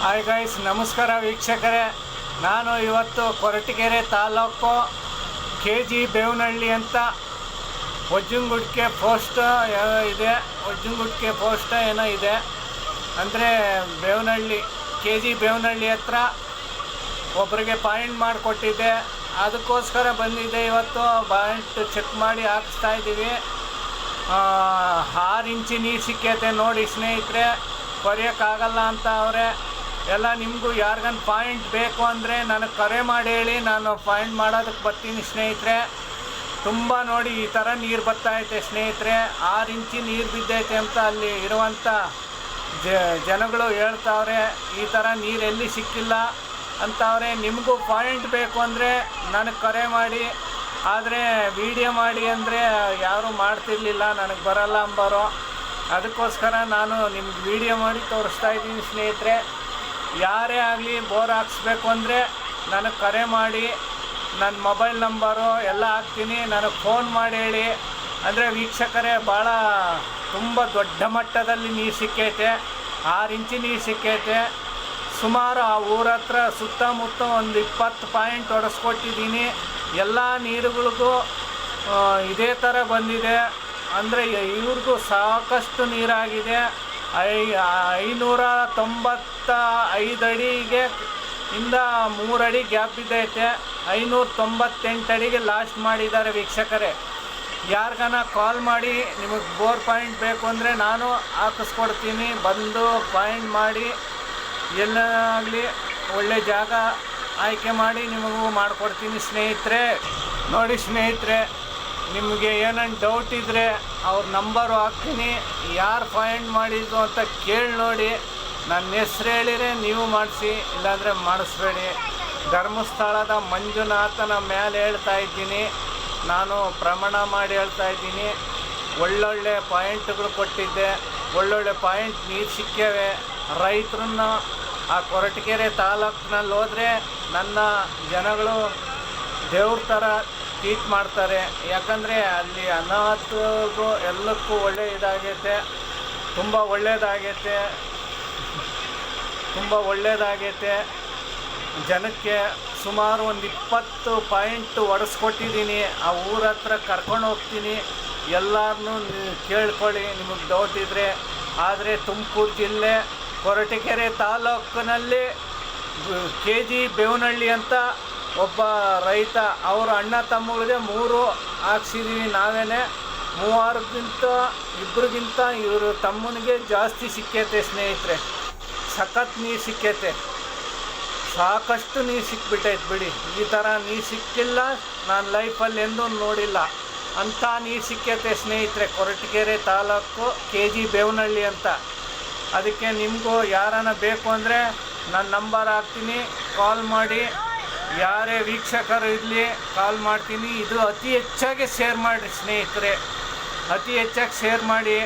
Hi guys ನಮಸ್ಕಾರ ವೀಕ್ಷಕರೇ. ನಾನು ಇವತ್ತು ಕೊರಟಗೆರೆ ತಾಲೂಕು ಕೆ ಜಿ ಬೇವನಹಳ್ಳಿ ಅಂತ ಒಜ್ಜುಂಗುಡ್ಕೆ ಪೋಸ್ಟ್ ಇದೆ. ಒಜ್ಜುಂಗುಡ್ಕೆ ಪೋಸ್ಟ್ ಏನೋ ಇದೆ. ಅಂದರೆ ಬೇವನಹಳ್ಳಿ, ಕೆ ಜಿ ಬೇವನಹಳ್ಳಿ ಹತ್ರ ಒಬ್ಬರಿಗೆ ಪಾಯಿಂಟ್ ಮಾಡಿಕೊಟ್ಟಿದ್ದೆ. ಅದಕ್ಕೋಸ್ಕರ ಬಂದಿದ್ದೆ ಇವತ್ತು. ಪಾಯಿಂಟ್ ಚೆಕ್ ಮಾಡಿ ಹಾಕಿಸ್ತಾ ಇದ್ದೀವಿ. ಆರು ಇಂಚಿ ನೀರು ಸಿಕ್ಕೈತೆ ನೋಡಿ ಸ್ನೇಹಿತರೆ. ಕೊರೆಯೋಕ್ಕಾಗಲ್ಲ ಅಂತ ಅವರೆ. ಎಲ್ಲ ನಿಮಗೂ ಯಾರಿಗನ್ ಪಾಯಿಂಟ್ ಬೇಕು ಅಂದರೆ ನನಗೆ ಕರೆ ಮಾಡಿ ಹೇಳಿ, ನಾನು ಪಾಯಿಂಟ್ ಮಾಡೋದಕ್ಕೆ ಬರ್ತೀನಿ ಸ್ನೇಹಿತರೆ. ತುಂಬ ನೋಡಿ ಈ ಥರ ನೀರು ಬರ್ತಾಯಿದೆ ಸ್ನೇಹಿತರೆ. ಆರು ಇಂಚಿ ನೀರು ಬಿದ್ದೈತೆ ಅಂತ ಅಲ್ಲಿ ಇರುವಂಥ ಜನಗಳು ಹೇಳ್ತಾವ್ರೆ, ಈ ಥರ ನೀರು ಎಲ್ಲಿ ಸಿಕ್ಕಿಲ್ಲ ಅಂತವ್ರೆ, ನಿಮಗೂ ಪಾಯಿಂಟ್ ಬೇಕು ಅಂದರೆ ನನಗೆ ಕರೆ ಮಾಡಿ, ಆದರೆ ವಿಡಿಯೋ ಮಾಡಿ ಅಂದರೆ ಯಾರೂ ಮಾಡ್ತಿರ್ಲಿಲ್ಲ, ನನಗೆ ಬರಲ್ಲ ಅಂಬಾರೋ. ಅದಕ್ಕೋಸ್ಕರ ನಾನು ನಿಮ್ಗೆ ವಿಡಿಯೋ ಮಾಡಿ ತೋರಿಸ್ತಾ ಇದ್ದೀನಿ ಸ್ನೇಹಿತರೆ. ಯಾರೇ ಆಗಲಿ ಬೋರ್ ಹಾಕ್ಸ್ಬೇಕು ಅಂದರೆ ನನಗೆ ಕರೆ ಮಾಡಿ ನನ್ನ ಮೊಬೈಲ್ ನಂಬರು ಎಲ್ಲ ಹಾಕ್ತೀನಿ, ನನಗೆ ಫೋನ್ ಮಾಡಿ ಹೇಳಿ. ಅಂದರೆ ವೀಕ್ಷಕರೇ ಭಾಳ ತುಂಬ ದೊಡ್ಡ ಮಟ್ಟದಲ್ಲಿ ನೀರು ಸಿಕ್ಕೈತೆ. ಆರು ಇಂಚು ನೀರು ಸಿಕ್ಕೈತೆ. ಸುಮಾರು ಆ ಊರ ಹತ್ರ ಸುತ್ತಮುತ್ತ ಒಂದು ಇಪ್ಪತ್ತು ಪಾಯಿಂಟ್ ಒಡೆಸ್ಕೊಟ್ಟಿದ್ದೀನಿ ಎಲ್ಲ ನೀರುಗಳಿಗೂ ಇದೇ ಥರ ಬಂದಿದೆ. ಅಂದರೆ ಇವ್ರಿಗೂ ಸಾಕಷ್ಟು ನೀರಾಗಿದೆ. ಐ ಐನೂರ ತೊಂಬತ್ತ ಐದು ಅಡಿಗೆ ಇಂದ ಮೂರು ಅಡಿ ಗ್ಯಾಪ್ ಇದ್ದೈತೆ. ಐನೂರ ತೊಂಬತ್ತೆಂಟು ಅಡಿಗೆ ಲಾಸ್ಟ್ ಮಾಡಿದ್ದಾರೆ ವೀಕ್ಷಕರೇ. ಯಾರಿಗಾನ ಕಾಲ್ ಮಾಡಿ, ನಿಮಗೆ ಬೋರ್ ಪಾಯಿಂಟ್ ಬೇಕು ಅಂದರೆ ನಾನು ಹಾಕಿಸ್ಕೊಡ್ತೀನಿ. ಬಂದು ಪಾಯಿಂಟ್ ಮಾಡಿ, ಎಲ್ಲಾಗಲಿ ಒಳ್ಳೆ ಜಾಗ ಆಯ್ಕೆ ಮಾಡಿ ನಿಮಗೂ ಮಾಡಿಕೊಡ್ತೀನಿ ಸ್ನೇಹಿತರೆ. ನೋಡಿ ಸ್ನೇಹಿತರೆ ನಿಮಗೆ ಏನೇನು ಡೌಟ್ ಇದ್ದರೆ ಅವ್ರ ನಂಬರು ಹಾಕ್ತೀನಿ, ಯಾರು ಫೈಂಡ್ ಮಾಡಿದ್ದು ಅಂತ ಕೇಳಿ ನೋಡಿ ನನ್ನ ಹೆಸ್ರು ಹೇಳಿದರೆ ನೀವು ಮಾಡಿಸಿ, ಇಲ್ಲಾಂದರೆ ಮಾಡಿಸ್ಬೇಡಿ. ಧರ್ಮಸ್ಥಳದ ಮಂಜುನಾಥನ ಮೇಲೆ ಹೇಳ್ತಾ ಇದ್ದೀನಿ, ನಾನು ಪ್ರಮಾಣ ಮಾಡಿ ಹೇಳ್ತಾ ಇದ್ದೀನಿ. ಒಳ್ಳೊಳ್ಳೆ ಪಾಯಿಂಟ್ಗಳು ಕೊಟ್ಟಿದ್ದೆ, ಒಳ್ಳೊಳ್ಳೆ ಪಾಯಿಂಟ್ ನೀರು ಸಿಕ್ಕೇವೆ. ರೈತರನ್ನ ಆ ಕೊರಟಗೆರೆ ತಾಲೂಕಿನಲ್ಲಿ ಹೋದರೆ ನನ್ನ ಜನಗಳು ದೇವ್ರ ಥರ ಟ್ರೀಟ್ ಮಾಡ್ತಾರೆ. ಯಾಕಂದರೆ ಅಲ್ಲಿ ಅನಾಥಗೂ ಎಲ್ಲಕ್ಕೂ ಒಳ್ಳೆ ಇದಾಗೈತೆ. ತುಂಬ ಒಳ್ಳೆಯದಾಗೈತೆ ತುಂಬ ಒಳ್ಳೆಯದಾಗೈತೆ ಜನಕ್ಕೆ ಸುಮಾರು ಒಂದು ಇಪ್ಪತ್ತು ಪಾಯಿಂಟ್ ಒಡೆಸ್ಕೊಟ್ಟಿದ್ದೀನಿ. ಆ ಊರ ಹತ್ರ ಕರ್ಕೊಂಡು ಹೋಗ್ತೀನಿ. ಎಲ್ಲರನ್ನೂ ಕೇಳ್ಕೊಳ್ಳಿ, ನಿಮಗೆ ಡೌಟ್ ಇದ್ದರೆ ಆದರೆ ತುಮಕೂರು ಜಿಲ್ಲೆ, ಕೊರಟಗೆರೆ ತಾಲೂಕಿನಲ್ಲಿ ಕೆ ಜಿ ಬೇವನಹಳ್ಳಿ ಅಂತ ಒಬ್ಬ ರೈತ, ಅವರ ಅಣ್ಣ ತಮ್ಮಗಳಿಗೆ ಮೂರು ಹಾಕ್ಸಿದ್ದೀವಿ ನಾವೇನೆ. ಮೂವಾರಕ್ಕಿಂತ ಇಬ್ಬರಿಗಿಂತ ಇವರು ತಮ್ಮನಿಗೆ ಜಾಸ್ತಿ ಸಿಕ್ಕೈತೆ ಸ್ನೇಹಿತರೆ. ಸಖತ್ ನೀರು ಸಿಕ್ಕೈತೆ. ಸಾಕಷ್ಟು ನೀರು ಸಿಕ್ಬಿಟ್ಟೈತೆ ಬಿಡಿ. ಈ ಥರ ನೀರು ಸಿಕ್ಕಿಲ್ಲ, ನಾನು ಲೈಫಲ್ಲಿ ಎಂದೂ ನೋಡಿಲ್ಲ. ಅಂಥ ನೀರು ಸಿಕ್ಕೈತೆ ಸ್ನೇಹಿತರೆ, ಕೊರಟಗೆರೆ ತಾಲೂಕು ಕೆ ಜಿ ಬೇವನಹಳ್ಳಿ ಅಂತ. ಅದಕ್ಕೆ ನಿಮಗೂ ಯಾರನ್ನ ಬೇಕು ಅಂದರೆ ನನ್ನ ನಂಬರ್ ಹಾಕ್ತೀನಿ ಕಾಲ್ ಮಾಡಿ. ಯಾರೇ ವೀಕ್ಷಕರು ಇರಲಿ ಕಾಲ್ ಮಾಡ್ತೀನಿ. ಇದು ಅತಿ ಹೆಚ್ಚಾಗಿ ಶೇರ್ ಮಾಡಿರಿ ಸ್ನೇಹಿತರೆ. ಅತಿ ಹೆಚ್ಚಾಗಿ ಶೇರ್ ಮಾಡಿ.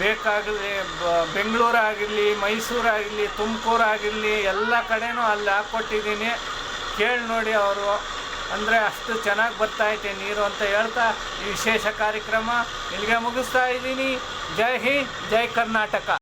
ಬೇಕಾಗಲಿ ಆಗಿರಲಿ ತುಮಕೂರು ಆಗಿರಲಿ ಎಲ್ಲ ಕಡೆನೂ ಅಲ್ಲಿ ಹಾಕ್ಕೊಟ್ಟಿದ್ದೀನಿ. ಕೇಳಿ ನೋಡಿ ಅವರು. ಅಂದರೆ ಅಷ್ಟು ಚೆನ್ನಾಗಿ ಬರ್ತಾಯಿದೆ ನೀರು ಅಂತ ಹೇಳ್ತಾ ಈ ವಿಶೇಷ ಕಾರ್ಯಕ್ರಮ ಇಲ್ಲಿಗೆ ಮುಗಿಸ್ತಾ ಇದ್ದೀನಿ. ಜೈ ಹಿಂದ್, ಜೈ ಕರ್ನಾಟಕ.